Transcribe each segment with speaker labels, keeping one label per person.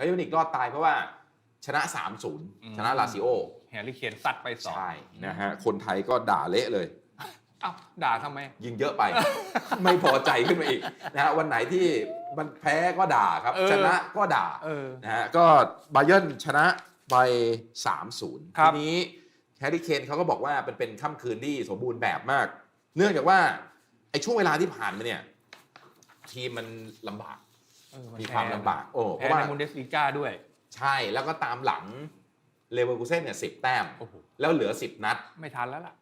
Speaker 1: แล้วยูนิครอดตายเพราะว่าชนะ 3-0 ชนะลาซิโอ
Speaker 2: แฮร์รี่เคนสัตว์ไปสอง
Speaker 1: ใช่นะฮะคนไทยก็ด่าเละเลย
Speaker 2: เอ้าด่าทำไม
Speaker 1: ยิงเยอะไป ไม่พอใจขึ้นมาอีกนะฮะวันไหนที่มันแพ้ก็ด่าครับ
Speaker 2: เออ
Speaker 1: ชนะก็ด่า
Speaker 2: เออ
Speaker 1: นะฮะก็บาเยิร์นชนะไป 3-0
Speaker 2: ครั
Speaker 1: ที
Speaker 2: บ
Speaker 1: นี้แฮร์รี่เคนเขาก็บอกว่าเป็นเป็นค่ำคืนที่สมบูรณ์แบบมาก เนื่องจากว่าไอ้ช่วงเวลาที่ผ่านมาเนี่ย ทีมมันลำบาก
Speaker 2: เออ
Speaker 1: มีความลำบากโอ้เพ
Speaker 2: แพ้
Speaker 1: ราะว่า
Speaker 2: ในมุนเดสลีกาด้วย
Speaker 1: ใช่แล้วก็ตามหลังเลเวอร์คูเซ่นเนี่ยสิบแต้ม
Speaker 2: โอ้โห
Speaker 1: แล้วเหลือ10นัด
Speaker 2: ไม่ทันแล้วล่ะ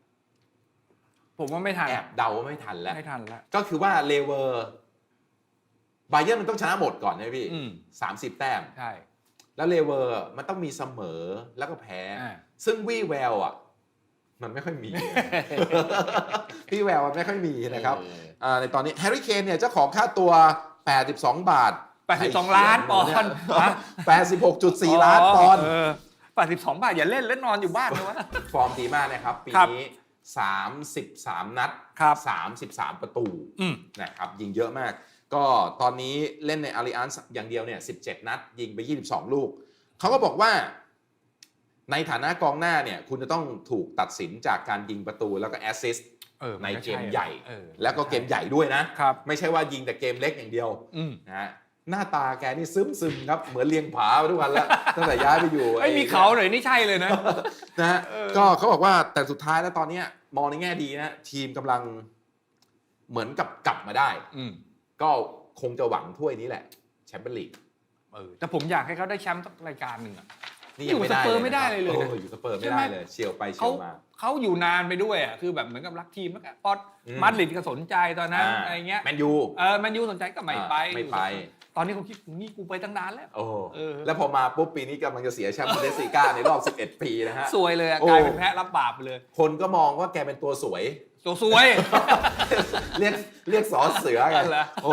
Speaker 2: ผมว่าไม่ทัน
Speaker 1: แอบเดาว่าไม่ทันแล้ว
Speaker 2: ไม่ทันแล้ว
Speaker 1: ก็คือว่าเลเวอร์บาเยิร์นมันต้องชนะหมดก่อนนะพี่
Speaker 2: อืม
Speaker 1: สามสิบแต้ม
Speaker 2: ใช่
Speaker 1: แล้วเลเวอร์มันต้องมีเสมอแล้วก็แพ้
Speaker 2: อ่า
Speaker 1: ซึ่งวี่แววอะ มันไม่ค่อยมีวี่แววมันไม่ค่อยมีนะครับ
Speaker 2: เออา
Speaker 1: ในตอนนี้แฮร์รี่เคนเนี่ยเจ้าของค่าตัว 82 บาท
Speaker 2: 82 ล้านปอนด์ฮะ
Speaker 1: 86.4 ล้านปอนด์
Speaker 2: เออ82 บาท อย่าเล่นแล้วนอนอยู่บ้านเลยวะ
Speaker 1: ฟอร์มดีมากนะครับ ปี
Speaker 2: ครับ
Speaker 1: นี้ 33 นัด
Speaker 2: ครับ
Speaker 1: 33 ประตู
Speaker 2: อืม
Speaker 1: นะครับยิงเยอะมาก ก็ตอนนี้เล่นในอาริอันส์อย่างเดียวเนี่ย17 นัด ยิงไป 22 ลูก เขาก็บอกว่าในฐานะกองหน้าเนี่ยคุณจะต้องถูกตัดสินจากการยิงประตูแล้วก็แอสซิสต์
Speaker 2: เออ
Speaker 1: ใน
Speaker 2: ก็
Speaker 1: เก
Speaker 2: ช่
Speaker 1: มใหญ่
Speaker 2: เออ
Speaker 1: แล้วก็เกมใหญ่ด้วยนะ
Speaker 2: ครับ
Speaker 1: ไม่ใช่ว่ายิงแต่เกมเล็กอย่างเดียว
Speaker 2: อืม
Speaker 1: นะฮะหน้าตาแกนี่ซึมซึมๆครับเหมือนเลี้ยงผามาทุกวันแล้วตั้งแต่ย้ายไปอยู่
Speaker 2: ไม่มีเขาหน่อยนี่ใช่เลยนะ
Speaker 1: นะฮะ
Speaker 2: เออ
Speaker 1: ก็เขาบอกว่าแต่สุดท้ายแล้วตอนเนี้ยมองในแง่ดีนะทีมกำลังเหมือนกับกลับมาได้
Speaker 2: อืม
Speaker 1: ก็คงจะหวังถ้วยนี้แหละแชมเปี้ยนลีก
Speaker 2: เออแต่ผมอยากให้เขาได้แชมป์สักรายการหนึ่งอะ
Speaker 1: นี่ยังไม่ได้
Speaker 2: อยู่สเปอร์ไม่ได้
Speaker 1: นะ
Speaker 2: เลยเลยนะ
Speaker 1: โอ้อยู่สเปอร์
Speaker 2: ใช่
Speaker 1: ไม่
Speaker 2: ไหม
Speaker 1: ได้เลยเชียวไปเชี
Speaker 2: เขา
Speaker 1: ยวมา
Speaker 2: เขาอยู่นานไปด้วยอะคือแบบเหมือนกับรักทีมแล้วกันพอ
Speaker 1: อืม
Speaker 2: มาดริดก็สนใจตอนนั้น
Speaker 1: อ่า
Speaker 2: อะไรเงี้ย
Speaker 1: แมนยู
Speaker 2: เออแมนยูสนใจก็ไม่ไป
Speaker 1: อ่าไม่ไป
Speaker 2: ตอนนี้เขาคิดนี่กูไปตั้งนานแล้ว
Speaker 1: โอ้
Speaker 2: เออ
Speaker 1: แล้วพอมาปุ๊บปีนี้กำลังจะเสียแชมป์บูนเดสลีก้าในรอบ 11 ปีนะฮะ
Speaker 2: สวยเลยอะ
Speaker 1: โอ้
Speaker 2: กลายเป็นแพ้รับบาปไปเลย
Speaker 1: คนก็มองว่าแกเป็นตัวสวย
Speaker 2: ตัวสวย
Speaker 1: เรียกเรียกสอเสือกัน
Speaker 2: เหรอ
Speaker 1: โอ้